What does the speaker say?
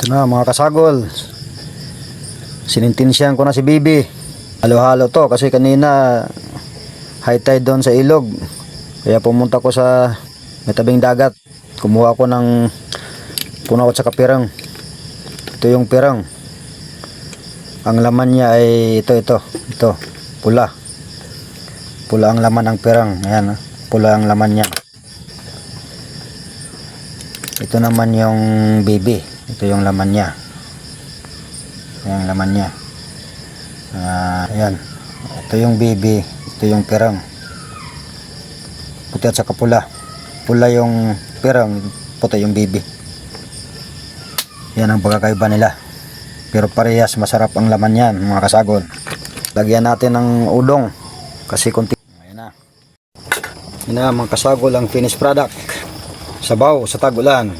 Ito na mga kasagol. Sinintensyahan ko na si Bibi. Halo-halo to kasi kanina high tide doon sa ilog. Kaya pumunta ko sa may tabing dagat. Kumuha ko ng ko sa kapirang. Ito yung pirang. Ang laman niya ay ito, ito, ito, pula. Pula ang laman ng pirang. Ayan, ah. pula ang laman niya. Ito naman yung baby. Ito yung laman niya. Ayan, laman niya. Ah, ayan. Ito yung baby. Ito yung pirang. Puti at saka pula. Pula yung pirang. Puti yung baby. Yan ang pagkakaiba nila. Pero parehas masarap ang laman yan mga kasagol. Lagyan natin ng udong. Kasi konti. Ayan na. Yan na mga kasagol ang finished product. Sabaw sa tagulan.